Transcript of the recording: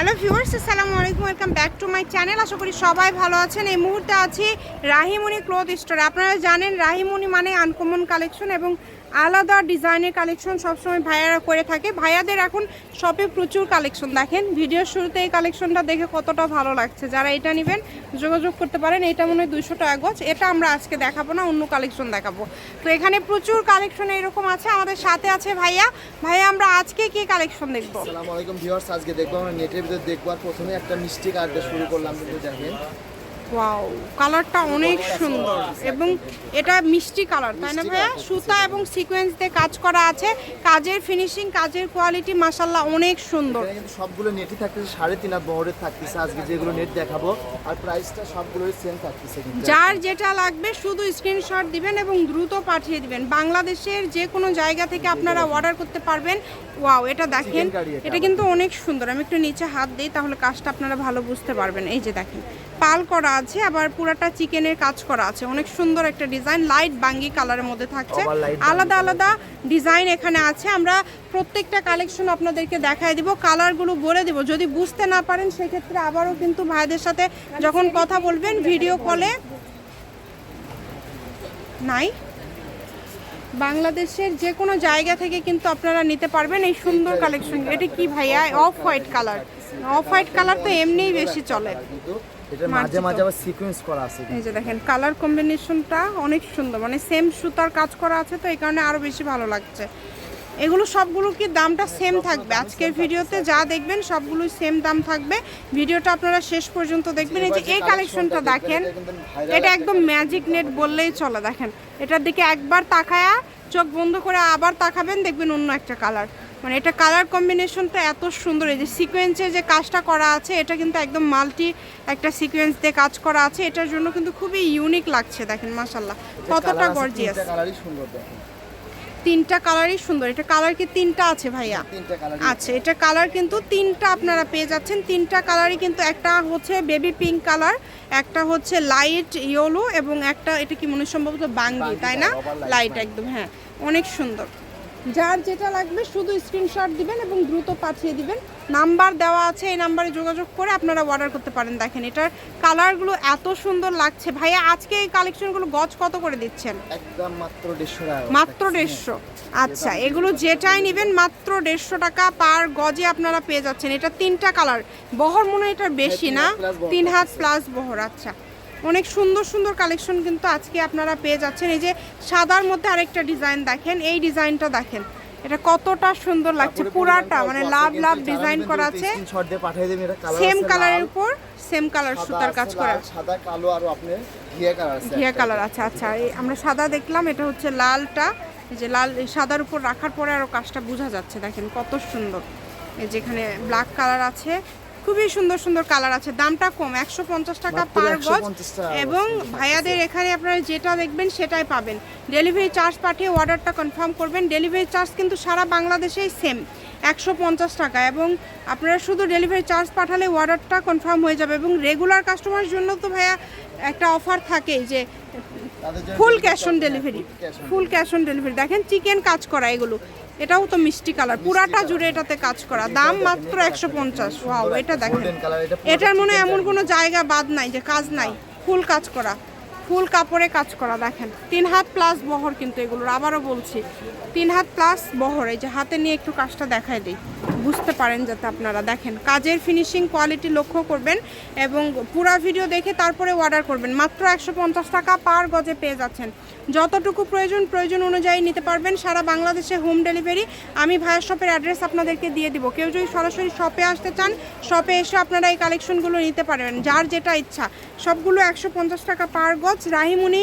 Hello viewers, আসসালামু আলাইকুম, welcome back to my channel. আশা করি সবাই ভালো আছেন। এই মুহূর্তে আছি রাহিমণি ক্লোথ স্টোর। আপনারা জানেন রাহিমণি মানে আনকমন কালেকশন এবং আলাদা ডিজাইনের কালেকশন সবসময় ভাইয়ারা করে থাকে। ভাইয়াদের এখন শপে প্রচুর কালেকশন, দেখেন, ভিডিওর শুরুতে এই কালেকশনটা দেখে কতটা ভালো লাগছে। যারা এটা নেবেন, যোগাযোগ করতে পারেন, এটা মনে হয় দুইশো টাকা গজ। এটা আমরা আজকে দেখাবো না, অন্য কালেকশন দেখাবো। তো এখানে প্রচুর কালেকশন এরকম আছে, আমাদের সাথে আছে ভাইয়া। ভাইয়া, আমরা আজকে কি কালেকশন দেখব? আজকে দেখব আমরা নেটের ভিতরে দেখব আর প্রথমে একটা মিষ্টি কার্ড শুরু করলাম কিন্তু দেখেন। ওয়াও কালারটা অনেক সুন্দর এবং এটা মিষ্টি কালার তাই না ভাইয়া? সুতা এবং সিকোয়েন্স দিয়ে কাজ করা আছে। কাজের ফিনিশিং কাজের কোয়ালিটি মাসাল্লাহ অনেক সুন্দর। কিন্তু সবগুলো নেটই থাকতেছে সাড়ে তিন হাত বহরের থাকতেছে। আজকে যেগুলো নেট দেখাবো আর প্রাইসটা সবগুলোই সেম থাকতেছে কিন্তু। যার যেটা লাগবে শুধু স্ক্রিনশট দিবেন এবং দ্রুত পাঠিয়ে দিবেন। বাংলাদেশের যে কোনো জায়গা থেকে আপনারা অর্ডার করতে পারবেন। ওয়াও এটা দেখেন এটা কিন্তু অনেক সুন্দর। আমি একটু নিচে হাত দিই তাহলে কাজটা আপনারা ভালো বুঝতে পারবেন। এই যে দেখেন পাল করা আছে আবার পুরাটা চিকেনের কাজ করা আছে। অনেক সুন্দর একটা ডিজাইন লাইট বাঙ্গি কালারের মধ্যে থাকছে। আলাদা আলাদা ডিজাইন এখানে আছে। আমরা প্রত্যেকটা কালেকশন আপনাদেরকে দেখায় দিব কালারগুলো বলে দিব। যদি বুঝতে না পারেন সেক্ষেত্রে আবারও কিন্তু ভাইদের সাথে যখন কথা বলবেন ভিডিও কলে নাই। বাংলাদেশের যে কোনো জায়গা থেকে কিন্তু আপনারা নিতে পারবেন এই সুন্দর কালেকশন। এটা কি ভাইয়া? Off white colour. Off white colour তো এমনিই বেশি চলে। কিন্তু এটা মাঝে মাঝে আবার সিকোয়েন্স করা আছে এই যে দেখেন কালার কম্বিনেশনটা অনেক সুন্দর। মানে সেম সুতার কাজ করা আছে তো এই কারণে আরও বেশি ভালো লাগছে। এগুলো সবগুলো কি দামটা সেম থাকবে? আজকের ভিডিওতে যা দেখবেন সবগুলোই সেম দাম থাকবে। ভিডিওটা আপনারা শেষ পর্যন্ত দেখবেন। এই যে এই কালেকশনটা দেখেন এটা একদম ম্যাজিক নেট বললেই চলে। দেখেন এটার দিকে একবার তাকায়া চোখ বন্ধ করে আবার তাকাবেন দেখবেন অন্য একটা কালার মানে এটা কালার কম্বিনেশনটা এত সুন্দর এই যে সিকোয়েন্সের যে কাজটা করা আছে এটা কিন্তু একদম মাল্টি একটা সিকোয়েন্স দিয়ে কাজ করা আছে এটার জন্য কিন্তু খুবই ইউনিক লাগছে দেখেন মাসাল্লাহ কতটা গর্জিয়াস তিনটা কালারই সুন্দর এটা কালার কি তিনটা আছে ভাইয়া? আচ্ছা এটা কালার কিন্তু তিনটা আপনারা পেয়ে যাচ্ছেন তিনটা কালারই কিন্তু একটা হচ্ছে বেবি পিঙ্ক কালার একটা হচ্ছে লাইট ইয়েলো এবং একটা এটা কি মনে সম্ভবত বাঙ্গি তাই না? লাইট একদম হ্যাঁ অনেক সুন্দর। যার যেটা লাগবে শুধু স্ক্রিনশট দিবেন এবং দ্রুত পাঠিয়ে দিবেন। নাম্বার দেওয়া আছে এই নাম্বারে যোগাযোগ করে আপনারা অর্ডার করতে পারেন। দেখেন এটার কালারগুলো এত সুন্দর লাগছে। ভাইয়া আজকে এই কালেকশনগুলো গজ কত করে দিচ্ছেন? একদম মাত্র দেড়শো টাকা। মাত্র দেড়শো? আচ্ছা এগুলো যেটাই নেবেন মাত্র দেড়শো টাকা পার গজে আপনারা পেয়ে যাচ্ছেন। এটা তিনটা কালার বহর মনে হয় এটার বেশি না তিন হাত তিন হাত প্লাস বহর আচ্ছা। অনেক সুন্দর সুন্দর কালেকশন কিন্তু আজকে আপনারা পেয়ে যাচ্ছেন। এই যে সাদার মধ্যে আরেকটা ডিজাইন দেখেন এই ডিজাইনটা দেখেন। এটা কতটা সুন্দর লাগছে পুরাটা মানে লাভ লাভ ডিজাইন করা আছে। সেম কালারের উপর সেম কালার সুতার কাজ করা লাল, সাদা কালো আর আপনার ঘিয়া কালার আছে ঘিয়া কালার আছে আচ্ছা আমরা সাদা দেখলাম এটা হচ্ছে লালটা। এই যে লাল সাদার উপর রাখার পরে আরও কাজটা বোঝা যাচ্ছে দেখেন কত সুন্দর। এই যেখানে ব্ল্যাক কালার আছে খুবই সুন্দর সুন্দর কালার আছে। দামটা কম একশো পঞ্চাশ টাকা পার গজ এবং ভাইয়াদের এখানে আপনারা যেটা দেখবেন সেটাই পাবেন। ডেলিভারি চার্জ পাঠিয়ে অর্ডারটা কনফার্ম করবেন। ডেলিভারি চার্জ কিন্তু সারা বাংলাদেশেই সেম একশো পঞ্চাশ টাকা। এবং আপনারা শুধু ডেলিভারি চার্জ পাঠালে অর্ডারটা কনফার্ম হয়ে যাবে। এবং রেগুলার কাস্টমারের জন্য তো ভাইয়া একটা অফার থাকেই যে full cash on delivery full cash on delivery দেখেন চিকেন কাজ করা এগুলো। এটাও তো মিষ্টি কালার পুরাটা জুড়ে এটাতে কাজ করা। দাম মাত্র একশো পঞ্চাশ। ওয়াও এটা দেখেন। এটার মনে হয় এমন কোনো জায়গা বাদ নাই যে কাজ নাই। ফুল কাজ করা। ফুল কাপড়ে কাজ করা দেখেন। তিন হাত প্লাস বহর কিন্তু এগুলোর। আবারও বলছি তিন হাত প্লাস বহর। এই যে হাতে নিয়ে একটু কাজটা দেখায় দিই। বুঝতে পারেন যাতে আপনারা দেখেন। কাজের ফিনিশিং কোয়ালিটি লক্ষ্য করবেন এবং পুরো ভিডিও দেখে তারপরে অর্ডার করবেন। মাত্র একশো পঞ্চাশ টাকা পার গজে পেয়ে যাচ্ছেন। যতটুকু প্রয়োজন প্রয়োজন অনুযায়ী নিতে পারবেন সারা বাংলাদেশে হোম ডেলিভারি আমি ভায়া শপের অ্যাড্রেস আপনাদেরকে দিয়ে দিব। কেউ যদি সরাসরি শপে আসতে চান শপে এসে আপনারা এই কালেকশনগুলো নিতে পারবেন। যার যেটা ইচ্ছা, সবগুলো একশো পঞ্চাশ টাকা পার গজ। Rahimuni